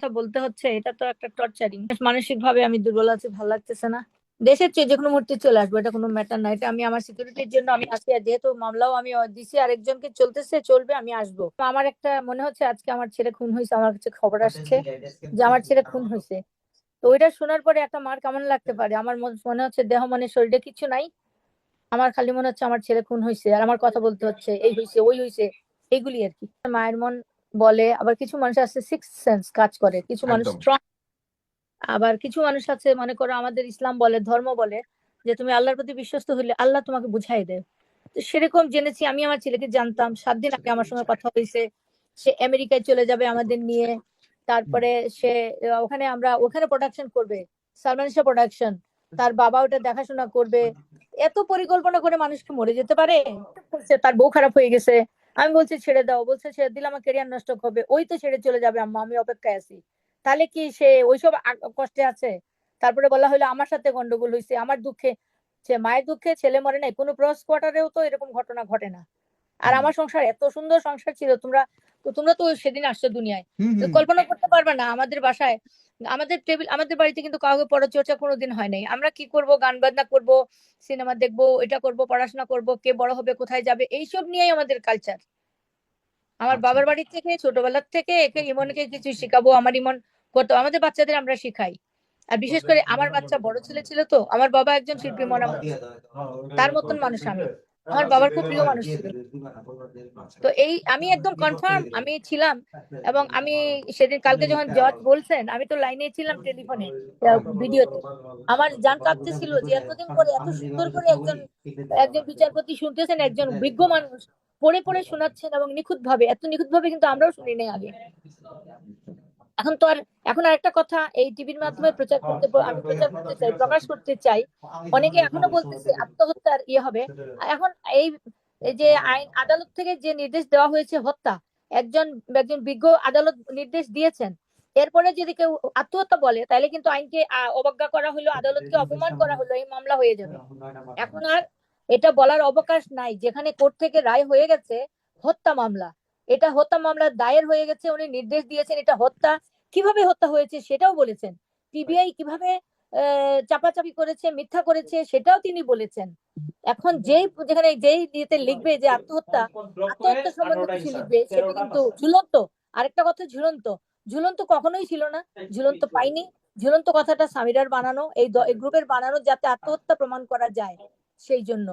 কথা বলতে হচ্ছে এটা তো একটা টর্চারিং মানসিক ভাবে আমি দুর্বল আছি ভালো লাগতেছে না। দেশের চেয়ে যে কোনো মুহূর্তে চলে আসব এটা কোনো ম্যাটার না এটা আমি আমার সিকিউরিটির জন্য আমি আছি আর যেহেতু মামলাও আমি দিছি আরেকজনকে চলতেছে চলবে আমি আসব। আমার একটা মনে হচ্ছে আজকে আমার ছেলে খুন হয়েছে আমার কাছে খবর আসছে যে আমার ছেলে খুন হয়েছে। তো ওইটা শোনার পরে একটা মার কেমন লাগতে পারে? আমার মন- মনে হচ্ছে দেহ মনে শরীরে কিছু নাই। আমার খালি মনে হচ্ছে আমার ছেলে খুন হয়েছে আর আমার কথা বলতে হচ্ছে এই হয়েছে ওই হয়েছে এইগুলি আর কি। মায়ের মন বলে আবার কিছু মানুষ আছে সিক্স সেন্স কাজ করে কিছু মানুষ স্ট্রং আবার কিছু মানুষ আছে মনে করো আমাদের ইসলাম বলে ধর্ম বলে যে তুমি আল্লাহর প্রতি বিশ্বস্ত হলে আল্লাহ তোমাকে বুঝাই দেয়। তো সেরকম জেনেছি আমি আমার ছেলেকে জানতাম সাত দিন আগে আমার সঙ্গে কথা হয়েছে সে আমেরিকায় চলে যাবে আমাদের নিয়ে তারপরে সে ওখানে আমরা ওখানে প্রোডাকশন করবে সালমান শাহ প্রোডাকশন তার বাবা ওটা দেখাশোনা করবে এত পরিকল্পনা করে মানুষকে মরে যেতে পারে? তার বউ খারাপ হয়ে গেছে আমি বলছি ছেড়ে দাও বলছে ছেড়ে দিলে আমার কেরিয়ার নষ্ট হবে ওই তো ছেড়ে চলে যাবে আম্মা আমি অপেক্ষায় আছি। তাহলে কি সে ওইসব কষ্টে আছে? তারপরে বলা হলো আমার সাথে গন্ডগোল হয়েছে আমার দুঃখে সে মায়ের দুঃখে ছেলে মরে নাই কোনো ক্রস কোয়ার্টারেও তো এরকম ঘটনা ঘটে না। আর আমার সংসার এত সুন্দর সংসার ছিল তোমরা তো তোমরা তো সেদিন আসছো দুনিয়ায়। কল্পনা করতে পারবে না আমাদের বাসায় আমাদের টেবিল আমাদের বাড়িতে কিন্তু কাউকে পরচর্চা কোনোদিন হয় নাই। আমরা কি করব? গান বাজনা করব সিনেমা দেখব এটা করব পড়াশোনা করব কে বড় হবে কোথায় যাবে? এইসব নিয়েই আমাদের কালচার আমার আচ্ছা। বাবার বাড়ি থেকে ছোটবেলার থেকে একে ইমনকে কিছু শিখাবো আমার ইমন করতো। আমাদের বাচ্চাদের আমরা শিখাই। আর বিশেষ করে আমার বাচ্চা বড় ছেলে ছিল তো আমার বাবা একজন শিল্পী মনামত তার মতন মানুষ আমি। আমার বাবার খুব প্রিয় মানুষ ছিল। তো এই আমি একদম কনফার্ম আমি ছিলাম এবং আমি সেদিন কালকে যখন জজ বলছেন আমি তো লাইনে ছিলাম টেলিফোনে ভিডিওতে আমার জান কাঁপতেছিল যে এতদিন পরে এত সুন্দর করে একজন একজন বিচারপতি শুনতেছেন একজন বিজ্ঞ মানুষ পড়ে পড়ে শোনাচ্ছেন এবং নিখুঁত ভাবে এত নিখুঁত ভাবে কিন্তু আমরাও শুনি নাই আগে। এখন তো আর এখন আর একটা কথা এই টিভির মাধ্যমে প্রচার করতে আমি প্রচার করতে চাই প্রকাশ করতে চাই। অনেকে এখনও বলতেছে আত্মহত্যার ইয়ে হবে। এখন এই এই যে আইন আদালত থেকে যে নির্দেশ দেওয়া হয়েছে হত্যা একজন একজন বিজ্ঞ আদালত নির্দেশ দিয়েছেন। এরপরে যদি কেউ আত্মহত্যা বলে তাহলে কিন্তু আইনকে অবজ্ঞা করা হলো আদালতকে অপমান করা হলো এই মামলা হয়ে যাবে। এখন আর এটা বলার অবকাশ নাই। যেখানে কোর্ট থেকে রায় হয়ে গেছে হত্যা মামলা। এটা হত্যা মামলা দায়ের হয়ে গেছে, উনি নির্দেশ দিয়েছেন এটা হত্যা। কীভাবে হত্যা হয়েছে সেটাও বলেছেন। পিবিআই কীভাবে চাপাচাপি করেছে, মিথ্যা করেছে সেটাও তিনি বলেছেন। এখন যেই, যেখানে যেই ইয়েতে লিখবে যে আত্মহত্যা আত্মহত্যা সম্বন্ধে কিছু লিখবে, সেটা কিন্তু ঝুলন্ত। আরেকটা কথা, ঝুলন্ত। ঝুলন্ত কখনোই ছিল না। ঝুলন্ত পাইনি ঝুলন্ত কথাটা সামিরার বানানো এই গ্রুপের বানানো যাতে আত্মহত্যা প্রমাণ করা যায়, সেই জন্য।